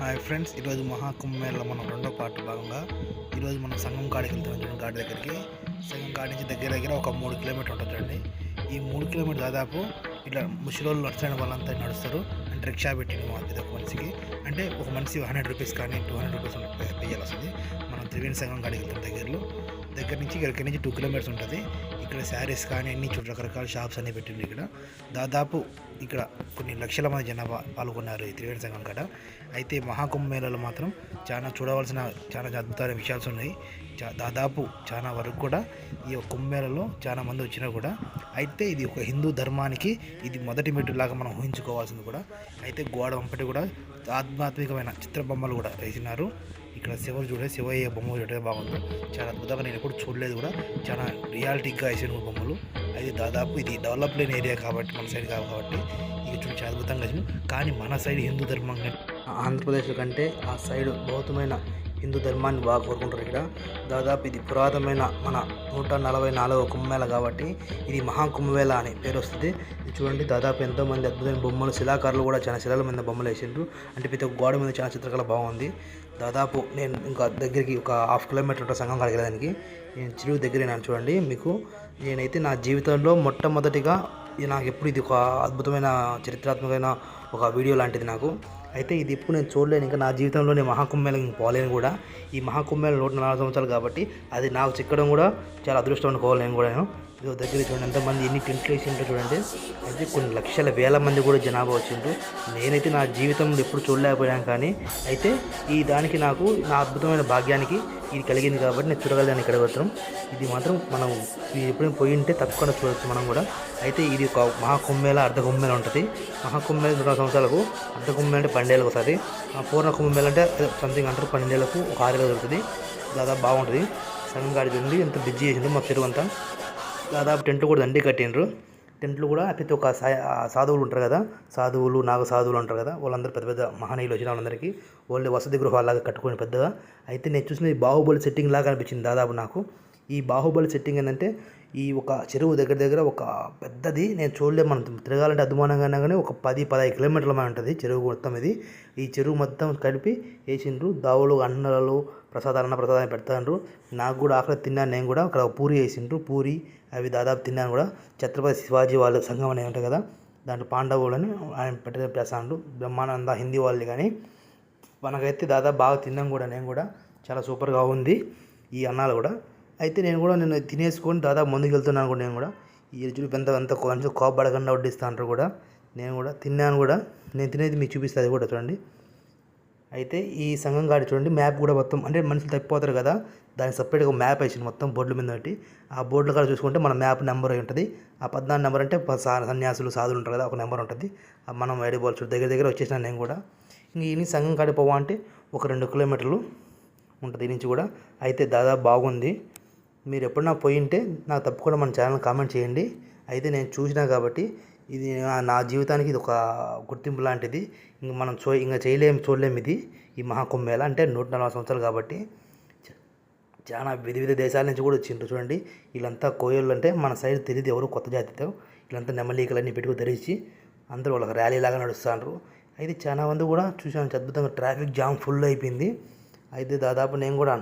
Hi friends ఈరోజు మహాకుంభమేళలో మనం రెండో పార్ట్ భాగంగా ఈరోజు మనం సంఘం కాడికి వెళ్తున్నాం చూడండి ఘాట్ దగ్గరికి. సంఘం కాడి నుంచి దగ్గర దగ్గర ఒక మూడు కిలోమీటర్ ఉంటుంది చూడండి. ఈ మూడు కిలోమీటర్ దాదాపు ఇట్లా ముసలోళ్ళు నడిచిన వాళ్ళంతా నడుస్తారు. అంటే రిక్షా పెట్టింది మా ఇది ఒక మనిషికి. అంటే ఒక మనిషి హండ్రెడ్ రూపీస్ కానీ టూ హండ్రెడ్ రూపీస్ పే చేయాల్సింది మనం త్రివేణి సంఘం కాడికి వెళ్తాం దగ్గరలో. దగ్గర నుంచి ఇక్కడికి నుంచి టూ కిలోమీటర్స్ ఉంటుంది. ఇక్కడ శారీస్ కానీ అన్ని చుట్టూ రకరకాల షాప్స్ అన్ని పెట్టింది ఇక్కడ. దాదాపు ఇక్కడ కొన్ని లక్షల మంది జనాభా పాల్గొన్నారు ఈ త్రివేణి సంఘం కాడ. అయితే మహాకుంభమేళలో మాత్రం చాలా చూడవలసిన చాలా అద్భుతమైన విషయాలు ఉన్నాయి. చా- దాదాపు చాలా వరకు కూడా ఈ కుంభమేళలో చాలా మంది వచ్చినా కూడా అయితే ఇది ఒక హిందూ ధర్మానికి ఇది మొదటి మెట్టులాగా మనం ఊహించుకోవాల్సింది కూడా. అయితే గోడ వంపటి కూడా ఆధ్యాత్మికమైన చిత్ర బొమ్మలు కూడా వేసినారు. ఇక్కడ శివ చూడే శివయ్య బొమ్మ చూడే బాగుంది చాలా అద్భుతంగా నేను ఎప్పుడు చూడలేదు కూడా. చాలా రియాలిటీగా వేసిన బొమ్మలు. అయితే దాదాపు ఇది డెవలప్ లేని ఏరియా కాబట్టి మన సైడ్ కాదు కాబట్టి ఇది చూడ చాలా అద్భుతంగా వేసిన కానీ మన సైడ్ హిందూ ధర్మం కంటే ఆంధ్రప్రదేశ్ కంటే ఆ సైడ్ బౌద్ధమైన హిందూ ధర్మాన్ని బాగా కోరుకుంటారు ఇక్కడ. దాదాపు ఇది పురాతనమైన మన నూట నలభై నాలుగవ కుంభమేళ కాబట్టి ఇది మహాకుంభమేళ అని పేరు వస్తుంది. చూడండి దాదాపు ఎంతోమంది అద్భుతమైన బొమ్మలు శిలాకారులు కూడా చాలా శిలల మీద బొమ్మలు వేసిండ్రు. అంటే ప్రతి ఒక్క గోడ మీద చాలా చిత్రకళ బాగుంది. దాదాపు నేను ఇంకా దగ్గరికి ఒక హాఫ్ కిలోమీటర్ ఉంటుంది సంఘం కాడికి వెళ్ళడానికి. నేను చిరువు దగ్గర నేను చూడండి మీకు. నేనైతే నా జీవితంలో మొట్టమొదటిగా ఇది నాకు ఎప్పుడు ఇది ఒక అద్భుతమైన చరిత్రాత్మకమైన ఒక వీడియో లాంటిది నాకు. అయితే ఇది ఇప్పుడు నేను చూడలేను. ఇంకా నా జీవితంలో నేను మహాకుంభమేళకి పోలేను కూడా. ఈ మహాకుంభమేళ నూట నాలుగు సంవత్సరాలు కాబట్టి అది నాకు చిక్కడం కూడా చాలా అదృష్టం అనుకోవాలి నేను కూడా నేను ఇదో దగ్గర చూడండి ఎంతమంది ఎన్ని టెంట్లు వేసిండ్రో చూడండి. అయితే కొన్ని లక్షల వేల మంది కూడా జనాభా వచ్చిండ్రు నేనైతే నా జీవితంలో ఎప్పుడు చూడలేకపోయాను కానీ అయితే ఈ దానికి నాకు నా అద్భుతమైన భాగ్యానికి ఇది కలిగింది కాబట్టి నేను చూడగలిగాను ఇక్కడ మాత్రం. ఇది మాత్రం మనం ఇది ఎప్పుడైనా పోయి ఉంటే తప్పకుండా చూడవచ్చు మనం కూడా. అయితే ఇది ఒక మహాకుంభమేళ అర్ధ కుంభమేళ ఉంటుంది. మహాకుంభమేళ రెండు సంవత్సరాలకు అర్ధ కుంభమేళ అంటే పన్నెండేళ్ళకు ఒకసారి. ఆ పూర్ణ కుంభమేళ అంటే సంథింగ్ అంటారు పన్నెండేళ్ళకు ఒక ఆరేళ్ళకి దొరుకుతుంది. దాదాపు బాగుంటుంది. సంగం గాడి ఉంది ఎంత బిజీ చేసిండ్రు మా చెరువు అంతా. దాదాపు టెంట్లు కూడా దండి కట్టిండ్రు. టెంట్లు కూడా ప్రతి ఒక్క సా- సాధువులు ఉంటారు కదా సాధువులు నాగ సాధువులు ఉంటారు కదా వాళ్ళందరూ పెద్ద పెద్ద మహనీయులు వచ్చిన వాళ్ళందరికీ వాళ్ళు వసతి గృహాలాగా కట్టుకొని పెద్దగా. అయితే నేను చూసిన ఈ బాహుబలి సెట్టింగ్ లాగా అనిపించింది దాదాపు నాకు. ఈ బాహుబలి సెట్టింగ్ ఏంటంటే ఈ ఒక చెరువు దగ్గర దగ్గర ఒక పెద్దది నేను చూడలేదు మనం తిరగాలంటే అద్దుమానంగా కానీ ఒక పది పదహైదు కిలోమీటర్ల మీద ఉంటుంది చెరువు మొత్తం ఇది. ఈ చెరువు మొత్తం కలిపి వేసిండ్రు దావులు అన్నలు ప్రసాదాలు అన్న ప్రసాదం పెడతాండ్రు. నాకు కూడా ఆకలి తిన్నాను నేను కూడా అక్కడ పూరి వేసిండ్రు పూరి అవి దాదాపు తిన్నాను కూడా. ఛత్రపతి శివాజీ వాళ్ళ సంఘం అనే ఉంటాయి కదా దాంట్లో పాండవులని ఆయన పెట్టిన చేస్తాండ్రు. బ్రహ్మానంద హిందీ వాళ్ళు కానీ మనకైతే దాదాపు బాగా తిన్నాం కూడా నేను కూడా. చాలా సూపర్గా ఉంది ఈ అన్నాలు కూడా. అయితే నేను కూడా నేను తినేసుకొని దాదాపు ముందుకు వెళ్తున్నాను కూడా నేను కూడా. ఈ చూపు ఎంత అంత కొంచెం కోపడకుండా వడ్డిస్తా అంటారు కూడా. నేను కూడా తిన్నాను కూడా. నేను తినేది మీకు చూపిస్తుంది కూడా చూడండి. అయితే ఈ సంఘం కాడి చూడండి మ్యాప్ కూడా మొత్తం అంటే మనుషులు తప్పిపోతారు కదా. దానికి సపరేట్గా మ్యాప్ వేసింది మొత్తం బోర్డుల మీద ఒకటి ఆ బోర్డుల కాడ చూసుకుంటే మన మ్యాప్ నెంబర్ అయి ఉంటుంది. ఆ పద్నాలుగు నెంబర్ అంటే సన్యాసులు సాధులు ఉంటారు కదా ఒక నెంబర్ ఉంటుంది. మనం వేడిపోవచ్చు దగ్గర దగ్గర వచ్చేసినా నేను కూడా. ఇంక ఈ సంఘం కాడి పోవా అంటే ఒక రెండు కిలోమీటర్లు ఉంటుంది ఈ నుంచి కూడా. అయితే దాదాపు బాగుంది. మీరు ఎప్పుడన్నా పోయింటే నాకు తప్పకుండా మన ఛానల్ కామెంట్ చేయండి. అయితే నేను చూసినా కాబట్టి ఇది నా- నా జీవితానికి ఇది ఒక గుర్తింపు లాంటిది. ఇంక మనం చూ ఇంకా చేయలేం చూడలేం ఇది. ఈ మహాకుంభమేళ అంటే నూట నలభై సంవత్సరాలు కాబట్టి చాలా విధ విధ దేశాల నుంచి కూడా వచ్చిండ్రు చూడండి. వీళ్ళంతా కోయళ్ళు అంటే మన సైడ్ తెలియదు ఎవరు కొత్త జాతితో. వీళ్ళంతా నెమలీకలన్నీ పెట్టుకు ధరించి అందరూ వాళ్ళకి ర్యాలీ లాగా నడుస్తారు అయితే చాలా మంది కూడా చూసాను అద్భుతంగా ట్రాఫిక్ జామ్ ఫుల్ అయిపోయింది. అయితే దాదాపు నేను కూడా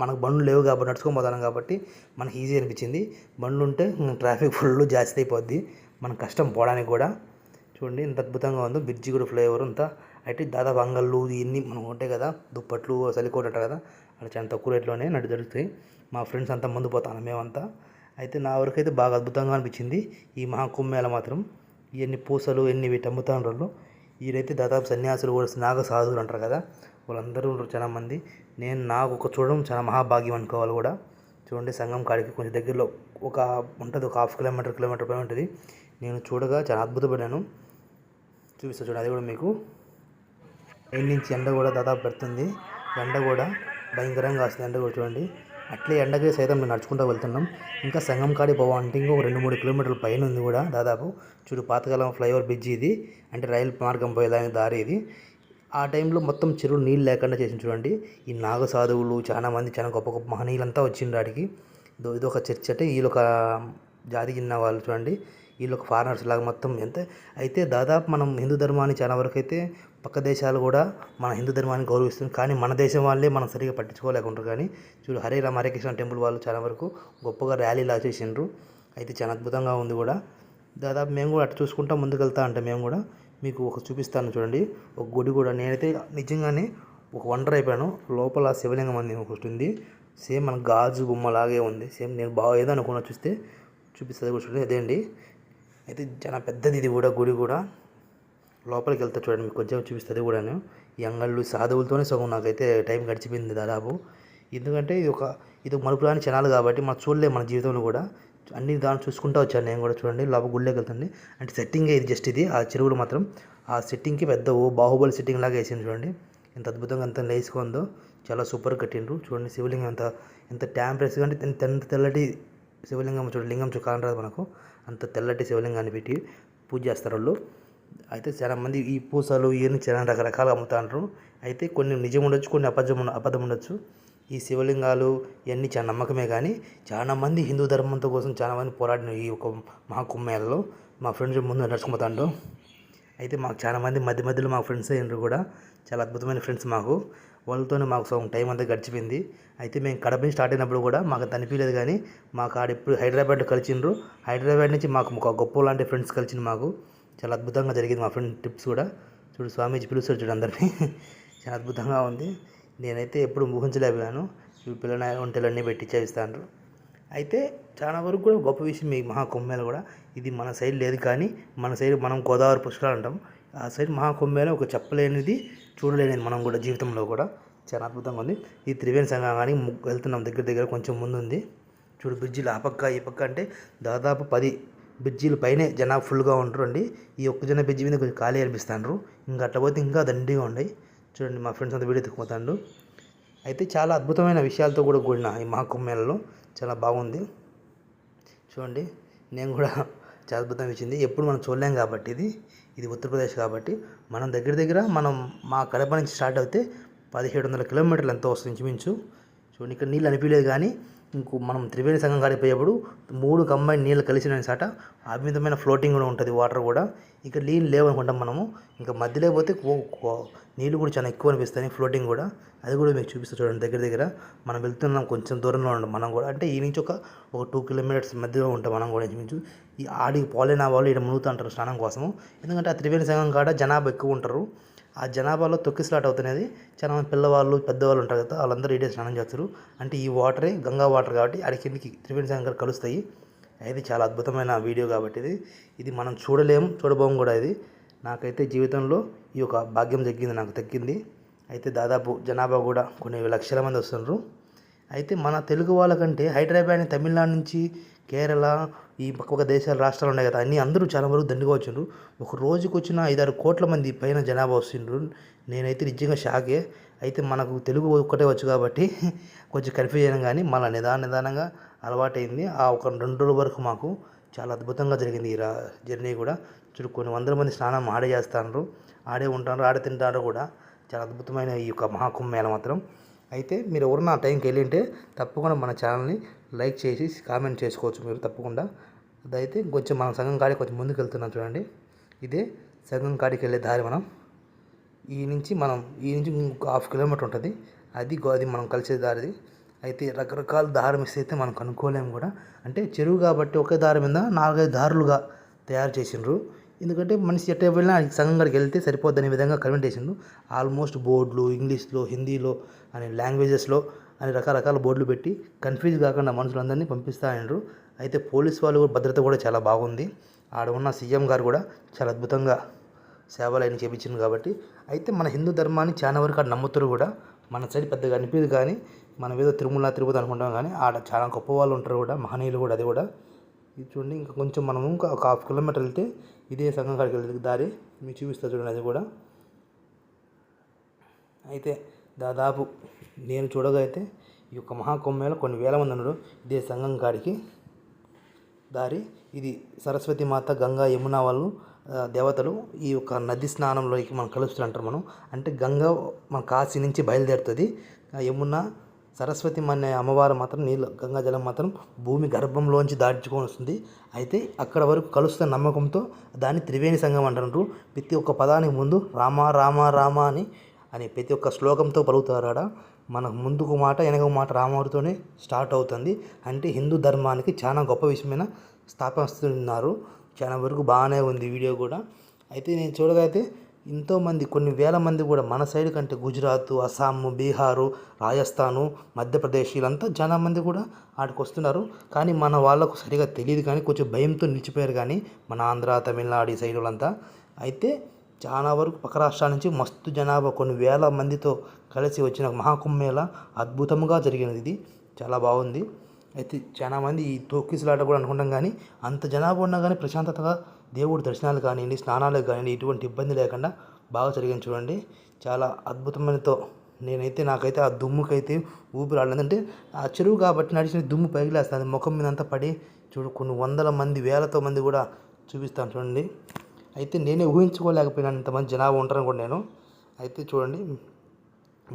మనకు బండ్లు లేవు కాబట్టి నడుచుకొని పోతాను కాబట్టి మనకి ఈజీ అనిపించింది. బండ్లు ఉంటే ట్రాఫిక్ ఫుల్ జాస్తి అయిపోద్ది. మన కష్టం పోవడానికి కూడా. చూడండి ఇంత అద్భుతంగా ఉందో. బ్రిడ్జి కూడా ఫ్లైఓవర్ అంతా. అయితే దాదాపు అంగళ్ళు ఇవన్నీ మనం ఉంటాయి కదా. దుప్పట్లు సలికోట్ అంటారు కదా. అలా చాలా తక్కువ రేట్లోనే నడు జరుగుతాయి. మా ఫ్రెండ్స్ అంతా ముందు పోతాను మేమంతా. అయితే నా వరకు అయితే బాగా అద్భుతంగా అనిపించింది. ఈ మహాకుంభమేళ మాత్రం. ఇవన్నీ పూసలు ఎన్ని వీటి అమ్ముతా ఉంటారు వీరైతే దాదాపు సన్యాసులు కూడా నాగ సాధువులు అంటారు కదా. వాళ్ళందరూ ఉన్నారు చాలా మంది నేను నాకు ఒక చూడడం చాలా మహాభాగ్యం అనుకోవాలి కూడా. చూడండి సంఘం కాడికి కొంచెం దగ్గరలో ఒక ఉంటుంది ఒక హాఫ్ కిలోమీటర్ కిలోమీటర్ పైన ఉంటుంది. నేను చూడగా చాలా అద్భుతపడ్డాను చూపిస్తాను చూడండి అది కూడా మీకు. పైన నుంచి ఎండ కూడా దాదాపు పెడుతుంది. ఎండ కూడా భయంకరంగా వస్తుంది ఎండ కూడా చూడండి. అట్లే ఎండకి సైతం మేము నడుచుకుంటూ వెళ్తున్నాం. ఇంకా సంగం కాడి పోవాలంటే ఇంకొక రెండు మూడు కిలోమీటర్ల పైన ఉంది కూడా దాదాపు. చూడు పాతకాలం ఫ్లైఓవర్ బ్రిడ్జ్ ఇది. అంటే రైలు మార్గం పోయేదానికి దారి ఇది. ఆ టైంలో మొత్తం చెరువు నీళ్ళు లేకుండా చేసి చూడండి. ఈ నాగ సాధువులు చాలా మంది చాలా గొప్ప గొప్ప మహనీయులంతా వచ్చిండ్రు ఆడికి. ఇదో ఇదొక చర్చ్ అంటే వీళ్ళొక జాతి చెందిన వాళ్ళు చూడండి. వీళ్ళొక ఫారినర్స్ లాగా మొత్తం ఎంత. అయితే దాదాపు మనం హిందూ ధర్మాన్ని చాలా వరకు అయితే పక్క దేశాలు కూడా మన హిందూ ధర్మాన్ని గౌరవిస్తుంది. కానీ మన దేశం వాళ్ళే మనం సరిగా పట్టించుకోలేకుంటారు. కానీ చూడు హరే రామ హరే కృష్ణ టెంపుల్ వాళ్ళు చాలా వరకు గొప్పగా ర్యాలీలా చేసిండ్రు. అయితే చాలా అద్భుతంగా ఉంది కూడా. దాదాపు మేము కూడా అటు చూసుకుంటా ముందుకు వెళ్తా అంటే మేము కూడా. మీకు ఒక చూపిస్తాను చూడండి. ఒక గుడి కూడా నేనైతే నిజంగానే ఒక వండర్ అయిపోయాను. లోపల శివలింగం అని ఒకటి ఉంది సేమ్ మన గాజు బొమ్మలాగే ఉంది. సేమ్ నేను బాగా ఏదో అనుకున్నా చూస్తే చూపిస్తుంది కూడా చూడండి. అదే అండి అయితే చాలా పెద్దది ఇది కూడా గుడి కూడా. లోపలికి వెళ్తా చూడండి. మీకు కొంచెం చూపిస్తుంది కూడాను. ఈ అంగళ్ళు సాధువులతోనే సగం నాకైతే టైం గడిచిపోయింది దాదాపు. ఎందుకంటే ఇది ఒక ఇది ఒక మలుపురాని క్షణాలు కాబట్టి మనం చూడలేము మన జీవితంలో కూడా. అన్ని దాన్ని చూసుకుంటూ వచ్చాను నేను కూడా చూడండి. లోపల గుళ్ళోకి వెళ్తుంది అంటే సెట్టింగ్ ఇది జస్ట్ ఇది. ఆ చెరువులు మాత్రం ఆ సెట్టింగ్కి పెద్ద ఓ బాహుబలి సెట్టింగ్ లాగా వేసింది చూడండి. ఎంత అద్భుతంగా ఎంత లేచుకుందో చాలా సూపర్ కట్టిండ్రు. చూడండి శివలింగం ఎంత ఎంత ట్యాంపరెస్గా అంటే ఎంత తెల్లటి శివలింగం చూడండి లింగం చూడాలని రాదు మనకు. అంత తెల్లటి శివలింగాన్ని పెట్టి పూజ చేస్తారు వాళ్ళు. అయితే చాలా మంది ఈ పూసలు ఇవన్నీ చాలా రకరకాలుగా అమ్ముతాండ్రు. అయితే కొన్ని నిజం ఉండొచ్చు కొన్ని అబద్ధం అబద్ధం ఉండొచ్చు. ఈ శివలింగాలు ఇవన్నీ చాలా నమ్మకమే కానీ చాలా మంది హిందూ ధర్మంతో కోసం చాలామంది పోరాడిన ఈ ఒక మహాకుంభమేళలో మా ఫ్రెండ్స్ ముందు నడుచుకుపోతాండు అయితే మాకు చాలా మంది మధ్య మధ్యలో మా ఫ్రెండ్స్ అయినారు కూడా. చాలా అద్భుతమైన ఫ్రెండ్స్ మాకు. వాళ్ళతోనే మాకు సగం టైం అంతా గడిచిపోయింది. అయితే మేము కడప నుంచి స్టార్ట్ అయినప్పుడు కూడా మాకు అనిపించలేదు కానీ మాకు ఆడ ఇప్పుడు హైదరాబాద్లో కలిసిండ్రు. హైదరాబాద్ నుంచి మాకు ఒక గొప్ప లాంటి ఫ్రెండ్స్ కలిసింది మాకు. చాలా అద్భుతంగా జరిగింది మా ఫ్రెండ్ ట్రిప్స్ కూడా. చూడు స్వామీజీ పిలుస్తారు చూడు అందరినీ. చాలా అద్భుతంగా ఉంది. నేనైతే ఎప్పుడు ఊహించలేకపోయాను. ఈ పిల్లల ఒంటెలన్నీ పెట్టి చేయిస్తాను అయితే చాలా వరకు కూడా గొప్ప విషయం ఈ మహాకుంభమేళ కూడా. ఇది మన సైడ్ లేదు కానీ మన సైడ్ మనం గోదావరి పుష్కరాలు అంటాం. ఆ సైడ్ మహాకుంభమేళ ఒక చెప్పలేనిది చూడలేనిది మనం కూడా జీవితంలో కూడా. చాలా అద్భుతంగా ఉంది. ఈ త్రివేణి సంఘానికి కానీ వెళ్తున్నాం దగ్గర దగ్గర కొంచెం ముందు ఉంది చూడు బ్రిడ్జిలు ఆ పక్క ఈ పక్క అంటే దాదాపు పది బ్రిడ్జీల పైనే జనాభా ఫుల్గా ఉంటారు అండి ఈ ఒక్క జన బ్రిడ్జి మీద కొంచెం ఖాళీ అనిపిస్తాండ్రు. ఇంకా అట్లా పోతే ఇంకా దండిగా ఉండయి చూడండి మా ఫ్రెండ్స్ అంతా వీడియో ఎత్తుకుపోతాడు అయితే చాలా అద్భుతమైన విషయాలతో కూడా కూడిన ఈ మహాకుంభమేళలో చాలా బాగుంది. చూడండి నేను కూడా చాలా అద్భుతం ఇచ్చింది ఎప్పుడు మనం చూడలేం కాబట్టి ఇది. ఇది ఉత్తరప్రదేశ్ కాబట్టి మనం దగ్గర దగ్గర మనం మా కడప నుంచి స్టార్ట్ అవుతే పదిహేడు వందల కిలోమీటర్లు ఎంతో వస్తుంది ఇంచుమించు. చూడండి ఇక్కడ నీళ్ళు అనిపించలేదు కానీ ఇంకో మనం త్రివేణి సంఘం కాడిపోయేప్పుడు మూడు కంబైన్ నీళ్ళు కలిసిన సాట అమితమైన ఫ్లోటింగ్ కూడా ఉంటుంది వాటర్ కూడా. ఇక్కడ నీళ్ళు లేవనుకుంటాం మనము. ఇంకా మధ్యలో పోతే కో- కో- నీళ్ళు కూడా చాలా ఎక్కువ అనిపిస్తాయి ఫ్లోటింగ్ కూడా. అది కూడా మీకు చూపిస్తా చూడండి దగ్గర దగ్గర. మనం వెళ్తున్నాం కొంచెం దూరంలో ఉన్నాం మనం కూడా అంటే ఈ నుంచి ఒక ఒక టూ కిలోమీటర్స్ మధ్యలో ఉంటాం మనం కూడా ఇంచుమించు. ఈ ఆడికి పోలేని వాళ్ళు ఇక్కడ మునుగుతుంటారు స్నానం కోసము. ఎందుకంటే ఆ త్రివేణి సంఘం కాడ జనాభా ఎక్కువ ఉంటారు. ఆ జనాభాలో తొక్కిసలాట్ అవుతున్నది. చాలా మంది పిల్లవాళ్ళు పెద్దవాళ్ళు ఉంటారు కదా వాళ్ళందరూ ఇడే స్నానం చేస్తారు. అంటే ఈ వాటరే గంగా వాటర్ కాబట్టి ఆడి కిందికి త్రివేణి సంఘం కాడ కలుస్తాయి. అయితే చాలా అద్భుతమైన వీడియో కాబట్టి ఇది. ఇది మనం చూడలేము చూడబోము కూడా ఇది. నాకైతే జీవితంలో ఈ యొక్క భాగ్యం తగ్గింది నాకు తగ్గింది. అయితే దాదాపు జనాభా కూడా కొన్ని లక్షల మంది వస్తున్నారు అయితే మన తెలుగు వాళ్ళకంటే హైదరాబాద్ తమిళనాడు నుంచి కేరళ ఈ పక్క దేశాల రాష్ట్రాలు ఉన్నాయి కదా అన్నీ అందరూ చాలా వరకు దండిగా వచ్చిండ్రు. ఒక రోజుకి వచ్చిన ఐదారు కోట్ల మంది పైన జనాభా వస్తుండ్రు. నేనైతే నిజంగా షాకే. అయితే మనకు తెలుగు ఒక్కటే వచ్చు కాబట్టి కొంచెం కన్ఫ్యూజ్ అయినా కానీ మళ్ళీ నిదాన నిదానంగా అలవాటైంది. ఆ ఒక రెండు రోజుల వరకు మాకు చాలా అద్భుతంగా జరిగింది ఈ రా జర్నీ కూడా. చూడు కొన్ని వందల మంది స్నానం ఆడే చేస్తారు ఆడే ఉంటారు ఆడే తింటారు కూడా. చాలా అద్భుతమైన ఈ యొక్క మహాకుంభమేళ మాత్రం. అయితే మీరు ఎవరన్నా ఆ టైంకి వెళ్ళింటే తప్పకుండా మన ఛానల్ని లైక్ చేసి కామెంట్ చేసుకోవచ్చు మీరు తప్పకుండా. అదైతే కొంచెం మనం సగం కాడికి కొంచెం ముందుకు వెళ్తున్నాం చూడండి. ఇదే సగం కాడికి వెళ్ళే దారి మనం. ఈ నుంచి మనం ఈ నుంచి ఇంకొక హాఫ్ కిలోమీటర్ ఉంటుంది. అది గో- అది మనం కలిసే దారిది. అయితే రకరకాల దారి మిస్ అయితే మనం కనుక్కోలేము కూడా. అంటే చెరువు కాబట్టి ఒకే దారి మీద నాలుగైదు దారులుగా తయారు చేసిండ్రు. ఎందుకంటే మనిషి ఎట్ట వెళ్ళినా సంఘం సగం కాడికి వెళ్తే అనే విధంగా కన్వెంట్ చేసిండ్రు ఆల్మోస్ట్ బోర్డులు ఇంగ్లీష్లో హిందీలో అనే లాంగ్వేజెస్లో అని రకరకాల బోర్డులు పెట్టి కన్ఫ్యూజ్ కాకుండా మనుషులందరినీ పంపిస్తాయండ్రు అయితే పోలీస్ వాళ్ళు కూడా భద్రత కూడా చాలా బాగుంది. ఆడ ఉన్న సీఎం గారు కూడా చాలా అద్భుతంగా సేవలు ఆయన చేపించింది కాబట్టి. అయితే మన హిందూ ధర్మాన్ని చాలా వరకు ఆడ నమ్ముతారు కూడా. మన సైడ్ పెద్దగా అనిపించదు కానీ మనం ఏదో తిరుమల తిరుపతి అనుకుంటాం కానీ ఆడ చాలా గొప్ప వాళ్ళు ఉంటారు కూడా మహనీయులు కూడా అది కూడా. ఇది చూడండి ఇంకా కొంచెం మనం ఇంకా ఒక హాఫ్ కిలోమీటర్ వెళ్తే ఇదే సంఘం కాడికి వెళ్ళి దారి మీకు చూపిస్తా చూడండి అది కూడా. అయితే దాదాపు నేను చూడగా అయితే ఈ యొక్క మహాకుంభమేళ కొన్ని వేల మంది ఉన్నారు ఇదే సంఘం కాడికి. దారి ఇది సరస్వతి మాత గంగా యమున వాళ్ళు దేవతలు ఈ యొక్క నది స్నానంలోకి మనం కలుస్తుంటారు మనం. అంటే గంగా మన కాశీ నుంచి బయలుదేరుతుంది. ఆ యమున సరస్వతి అనే అమ్మవారు మాత్రం నీళ్ళు గంగా జలం మాత్రం భూమి గర్భంలోంచి దాటుకొని వస్తుంది. అయితే అక్కడ వరకు కలుస్తున్న నమ్మకంతో దాన్ని త్రివేణి సంఘం అంటారు ప్రతి ఒక్క పదానికి ముందు రామ రామ రామ అని అని ప్రతి ఒక్క శ్లోకంతో పలుకుతారు ఆడ. మనకు ముందుకు మాట వెనక మాట రామవారితోనే స్టార్ట్ అవుతుంది. అంటే హిందూ ధర్మానికి చాలా గొప్ప విషయమైన స్థాపిస్తున్నారు చాలా వరకు బాగానే ఉంది వీడియో కూడా. అయితే నేను చూడగా అయితే ఎంతోమంది కొన్ని వేల మంది కూడా మన సైడ్ కంటే గుజరాత్ అస్సాం బీహారు రాజస్థాను మధ్యప్రదేశ్ వీళ్ళంతా చాలా మంది కూడా ఆడికి వస్తున్నారు. కానీ మన వాళ్ళకు సరిగా తెలియదు కానీ కొంచెం భయంతో నిలిచిపోయారు కానీ మన ఆంధ్ర తమిళనాడు ఈ సైడ్ వాళ్ళంతా. అయితే చాలా వరకు పక్క రాష్ట్రాల నుంచి మస్తు జనాభా కొన్ని వేల మందితో కలిసి వచ్చిన మహాకుంభమేళ అద్భుతంగా జరిగినది ఇది. చాలా బాగుంది. అయితే చాలా మంది ఈ తొక్కిసలాట కూడా అనుకుంటాం కానీ అంత జనాభా ఉన్నా కానీ ప్రశాంతతగా దేవుడి దర్శనాలు కానివ్వండి స్నానాలకు కానివ్వండి ఎటువంటి ఇబ్బంది లేకుండా బాగా జరిగింది చూడండి. చాలా అద్భుతమైనతో నేనైతే నాకైతే ఆ దుమ్ముకైతే ఊపిరి ఆడలేదంటే ఆ చెరువు కాబట్టి నడిచిన దుమ్ము పైకి లేస్తుంది ముఖం మీద అంతా పడి చూడు కొన్ని వందల మంది వేలతో మంది కూడా చూపిస్తాను చూడండి. అయితే నేనే ఊహించుకోలేకపోయినాను ఇంతమంది జనాభా ఉంటారని కూడా నేను. అయితే చూడండి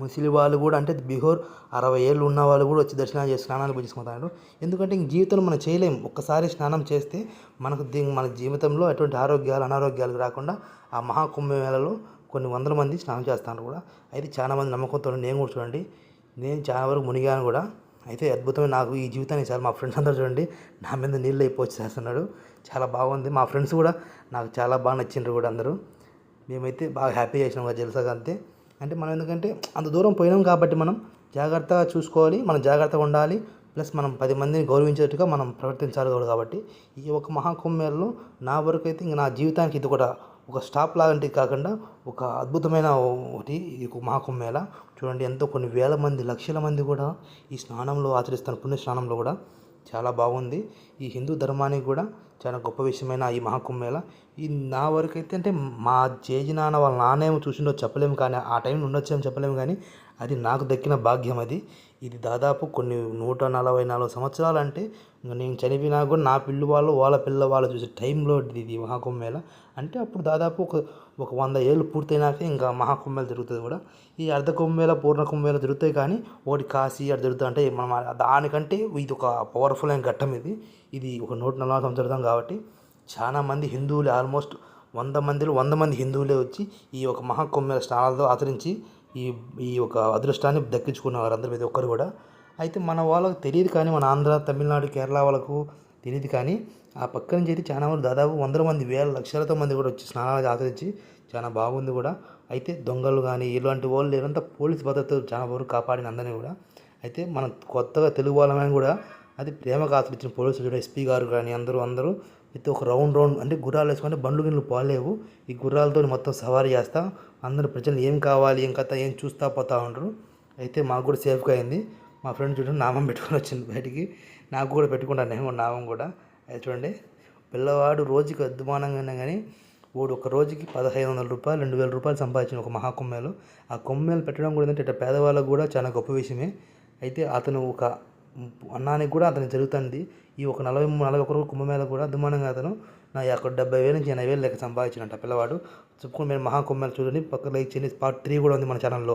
ముసలి వాళ్ళు కూడా అంటే బిహోర్ అరవై ఏళ్ళు ఉన్న వాళ్ళు కూడా వచ్చి దర్శనాలు చేసి స్నానాలు పూజించుకుంటారు. ఎందుకంటే ఇంక జీవితంలో మనం చేయలేం. ఒక్కసారి స్నానం చేస్తే మనకు దీని మన జీవితంలో ఎటువంటి ఆరోగ్యాలు అనారోగ్యాలు రాకుండా ఆ మహాకుంభమేళలో కొన్ని వందల మంది స్నానం చేస్తారు కూడా. అయితే చాలామంది నమ్మకంతో నేను కూడా చూడండి. నేను చాలా వరకు మునిగాను కూడా. అయితే అద్భుతమైన నాకు ఈ జీవితాన్ని చాలా మా ఫ్రెండ్స్ అందరూ చూడండి. నా మీద నీళ్ళు అయిపోయి చేస్తున్నాడు. చాలా బాగుంది. మా ఫ్రెండ్స్ కూడా నాకు చాలా బాగా నచ్చిండ్రు కూడా అందరూ. మేమైతే బాగా హ్యాపీ చేసినాం కదా జలసాగా అంతే. అంటే మనం ఎందుకంటే అంత దూరం పోయినాం కాబట్టి మనం జాగ్రత్తగా చూసుకోవాలి మనం జాగ్రత్తగా ఉండాలి. ప్లస్ మనం పది మందిని గౌరవించేట్టుగా మనం ప్రవర్తించాలి కాబట్టి ఈ ఒక మహాకుంభమేళలో నా వరకు అయితే ఇంక నా జీవితానికి ఇది కూడా ఒక స్టాప్ లాంటిది కాకుండా ఒక అద్భుతమైన ఒకటి ఈ ఒక మహాకుంభమేళ. చూడండి ఎంతో కొన్ని వేల మంది లక్షల మంది కూడా ఈ స్నానంలో ఆచరిస్తారు పుణ్య స్నానంలో కూడా చాలా బాగుంది. ఈ హిందూ ధర్మానికి కూడా చాలా గొప్ప విషయమైన ఈ మహాకుంభమేళ. ఈ నా వరకు అయితే అంటే మా జేజి నాన్న వాళ్ళ నాన్న ఏమో చూసిండో చెప్పలేము కానీ ఆ టైం ఉండొచ్చేమో చెప్పలేము కానీ అది నాకు దక్కిన భాగ్యం అది. ఇది దాదాపు కొన్ని నూట నలభై నాలుగు సంవత్సరాలు అంటే నేను చనిపోయినా కూడా నా పిల్లి వాళ్ళు వాళ్ళ పిల్ల వాళ్ళు చూసే టైంలో ఇది మహాకుంభమేళ. అంటే అప్పుడు దాదాపు ఒక ఒక వంద ఏళ్ళు పూర్తయినాక ఇంకా మహాకుంభమేళ జరుగుతుంది కూడా. ఈ అర్ధ కుంభమేళ పూర్ణ కుంభమేళ జరుగుతాయి కానీ ఒకటి కాశీ అటు జరుగుతుంది అంటే మనం దానికంటే ఇది ఒక పవర్ఫుల్ అయిన ఘట్టం ఇది. ఇది ఒక నూట నలభై సంవత్సరం కాబట్టి చాలా మంది హిందువులు ఆల్మోస్ట్ వంద మందిలో వంద మంది హిందువులే వచ్చి ఈ ఒక మహాకుంభమేళ స్నానాలతో ఆచరించి ఈ ఈ ఒక అదృష్టాన్ని దక్కించుకున్నారు వారందరూ ప్రతి ఒక్కరు కూడా. అయితే మన వాళ్ళకి తెలియదు కానీ మన ఆంధ్ర తమిళనాడు కేరళ వాళ్ళకు తెలియదు కానీ ఆ పక్క నుంచి అయితే చాలా మంది దాదాపు వందల మంది వేల లక్షలతో మంది కూడా వచ్చి స్నానాలు ఆచరించి చాలా బాగుంది కూడా. అయితే దొంగలు కానీ ఇలాంటి వాళ్ళు లేదంతా పోలీస్ భద్రత చాలా వరకు కాపాడిన అందరినీ కూడా. అయితే మనం కొత్తగా తెలుగు వాళ్ళమని కూడా అది ప్రేమగా ఆచరించిన పోలీసులు కూడా ఎస్పీ గారు కానీ అందరూ అందరూ అయితే ఒక రౌండ్ రౌండ్ అంటే గుర్రాలు వేసుకుంటే బండ్లు గిన్నెలు పోలేవు. ఈ గుర్రాలతో మొత్తం సవారీ చేస్తా. అందరూ ప్రజలు ఏం కావాలి ఏం కథ ఏం చూస్తా పోతా ఉంటారు. అయితే మాకు కూడా సేఫ్గా అయింది. మా ఫ్రెండ్ చూడండి నామం పెట్టుకొని వచ్చింది బయటికి. నాకు కూడా పెట్టుకుంటాను నేను నామం కూడా. అది చూడండి. పిల్లవాడు రోజుకి అద్దుమానంగా కానీ వాడు ఒక రోజుకి పదహైదు వందల రూపాయలు రెండు వేల రూపాయలు సంపాదించిన ఒక మహాకుమ్మేలు. ఆ కుంభమేళ పెట్టడం కూడా ఏంటంటే ఇట్లా పేదవాళ్ళకు కూడా చాలా గొప్ప విషయమే. అయితే అతను ఒక అన్నానికి కూడా అతను జరుగుతుంది. ఈ ఒక నలభై నలభై ఒక రోజు కుంభమేళ కూడా అద్దుమానంగా అతను. నా యొక్క డెబ్బై వేల నుంచి ఎనభై వేలు లెక్క సంపాదించినట్ట పిల్లవాడు. చెప్పుకుని మీరు మహాకుంభమేళ చూడండి. పక్కన లైక్ చేయండి. పార్ట్ త్రీ కూడా ఉంది మన ఛానల్లో.